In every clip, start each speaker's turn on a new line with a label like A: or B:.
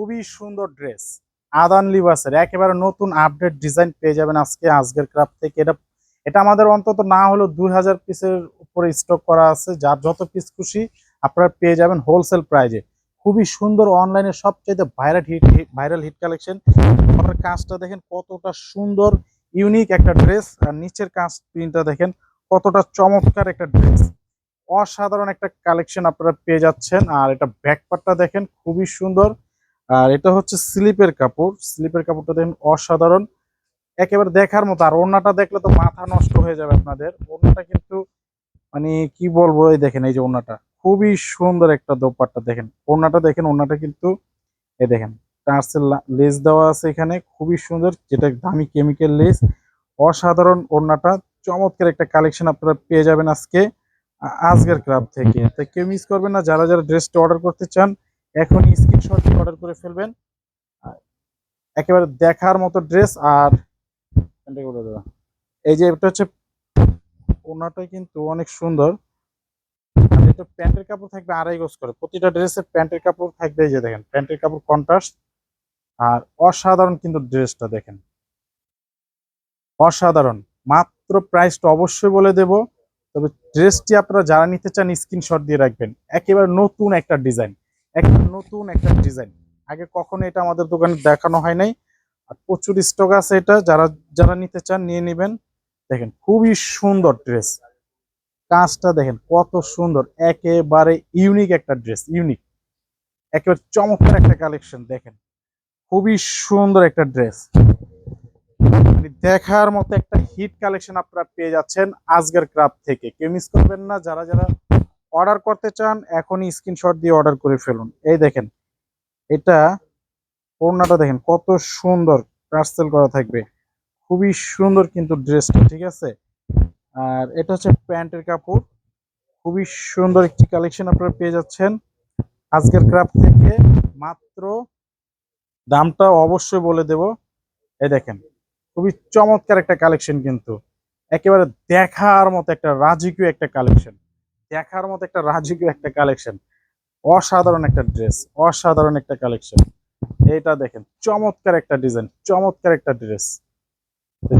A: খুবই সুন্দর ড্রেস। আদান লিবাসের, একেবারে নতুন আপডেট ডিজাইন পেয়ে যাবেন আজকে আজকের ক্রাফট থেকে। এটা এটা আমাদের অন্তত না হলেও দুই হাজার পিসের উপরে স্টক করা আছে। যার যত পিস খুশি আপনারা পেয়ে যাবেন হোলসেল প্রাইজে খুবই সুন্দর অনলাইনে সবচেয়ে viral hit viral hit collection আপনার কাজটা দেখেন কতটা সুন্দর ইউনিক একটা ড্রেস আর নিচের কাজ প্রিন্টটা দেখেন কতটা চমৎকার একটা ড্রেস অসাধারণ একটা কালেকশন আপনারা পেয়ে যাচ্ছেন। আর এটা ব্যাকপারটা দেখেন খুবই সুন্দর। আর এটা হচ্ছে স্লিপের কাপড়। স্লিপের কাপড়টা দেখেন অসাধারণ। একেবারে দেখার মতো। আর ওড়নাটা দেখলে তো মাথা নষ্ট হয়ে যাবে আপনাদের। ওড়নাটা কিন্তু মানে কি বলব, এই দেখেন, এই যে ওড়নাটা। খুবই সুন্দর একটা দোপাট্টা, দেখেন। ওড়নাটা দেখেন, ওড়নাটা কিন্তু, এই দেখেন, টার্সেল লেস দেওয়া আছে এখানে। খুবই সুন্দর, যেটা দামি কেমিক্যাল লেস। অসাধারণ ওড়নাটা। চমৎকার একটা কালেকশন আপনারা পেয়ে যাবেন আজকে আজকের ক্লাব থেকে। তো কেউ মিস করবেন না। যারা যারা ড্রেসটা অর্ডার করতে চান এখনই স্ক্রিনশট অর্ডার করে ফেলবেন। একেবারে দেখার মতো ড্রেস আর। এই যে এটা হচ্ছে ওনাটা কিন্তু অনেক সুন্দর। এটা প্যান্টের কাপড় থাকবে আড়াই গজ করে। প্রতিটা ড্রেসের প্যান্টের কাপড় থাকবে এই যে দেখেন, প্যান্টের কাপড় কন্ট্রাস্ট আর অসাধারণ কিন্তু ড্রেসটা দেখেন। অসাধারণ। মাত্র প্রাইসটা অবশ্যই বলে দেব। তবে ড্রেসটি আপনারা যারা নিতে চান স্ক্রিনশট দিয়ে রাখবেন। একেবারে নতুন একটা ডিজাইন একেবারে নতুন একটা ডিজাইন। আগে কখনো এটা আমাদের দোকানে দেখানো হয় নাই। আর প্রচুর স্টক আছে এটা। যারা যারা নিতে চান নিয়ে নেবেন। দেখেন, খুবই সুন্দর ড্রেস কাজটা দেখেন, কত সুন্দর। একেবারে ইউনিক একটা ড্রেস ইউনিক একেবারে চমৎকার একটা কালেকশন দেখেন। খুবই সুন্দর একটা ড্রেস মানে দেখার মতো একটা হিট কালেকশন আপনারা পেয়ে যাচ্ছেন আজকের ক্রাফট থেকে। কেউ মিস করবেন না। যারা যারা অর্ডার করতে চান, এখনই স্ক্রিনশট দিয়ে অর্ডার করে ফেলুন। এই দেখেন, এটা ওড়নাটা দেখেন, কত সুন্দর পার্সেল করা থাকবে। খুবই সুন্দর কিন্তু ড্রেসটা, ঠিক আছে? আর এটা হচ্ছে প্যান্টের কাপড়। খুবই সুন্দর একটি কালেকশন আপনারা পেয়ে যাচ্ছেন। আজকের ক্রাফট থেকে মাত্র দামটা অবশ্যই বলে দেব। এই দেখেন, খুবই চমৎকার একটা কালেকশন কিন্তু। একেবারে দেখার মতো একটা রাজকীয় একটা কালেকশন। দেখার মতো একটা রাজকীয় একটা কালেকশন অসাধারণ একটা ড্রেস অসাধারণ একটা কালেকশন এইটা দেখেন, চমৎকার একটা ডিজাইন চমৎকার একটা ড্রেস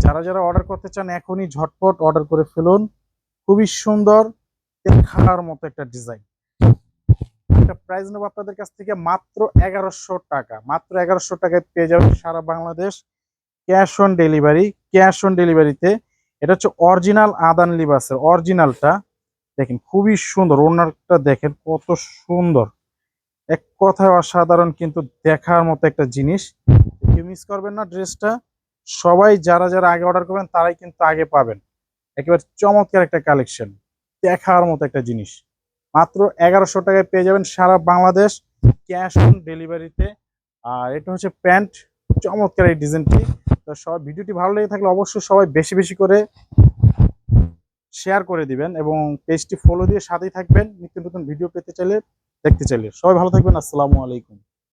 A: যারা যারা অর্ডার করতে চান, এখনই ঝটপট অর্ডার করে ফেলুন। খুবই সুন্দর, দেখার মতো একটা ডিজাইন একটা প্রাইস নেব আপনাদের কাছ থেকে মাত্র এগারোশো টাকা। মাত্র এগারোশো টাকায় পেয়ে যাবেন সারা Bangladesh cash on delivery cash on ডেলিভারিতে এটা হচ্ছে অরিজিনাল আদান লিবাসের অরিজিনালটা দেখেন খুবই সুন্দর ওনারটা দেখেন কত সুন্দর। এক কথায় অসাধারণ কিন্তু দেখার মতো একটা জিনিস। কেউ মিস করবেন না ড্রেসটা। সবাই যারা যারা আগে অর্ডার করবেন, তারাই কিন্তু আগে পাবেন। একেবারে চমৎকার একটা কালেকশন দেখার মতো একটা জিনিস। মাত্র এগারোশো টাকায় পেয়ে যাবেন সারা বাংলাদেশ ক্যাশ অন ডেলিভারিতে আর এটা হচ্ছে প্যান্ট। চমৎকার এই ডিজাইনটি তো সবাই, ভিডিওটি ভালো লেগে থাকলে অবশ্যই সবাই বেশি বেশি করে শেয়ার করে দিবেন এবং পেজটি ফলো দিয়ে সাথেই থাকবেন। নিত্য নতুন ভিডিও পেতে চাইলে দেখতে চাইলে। সবাই ভালো থাকবেন। আসসালামু আলাইকুম।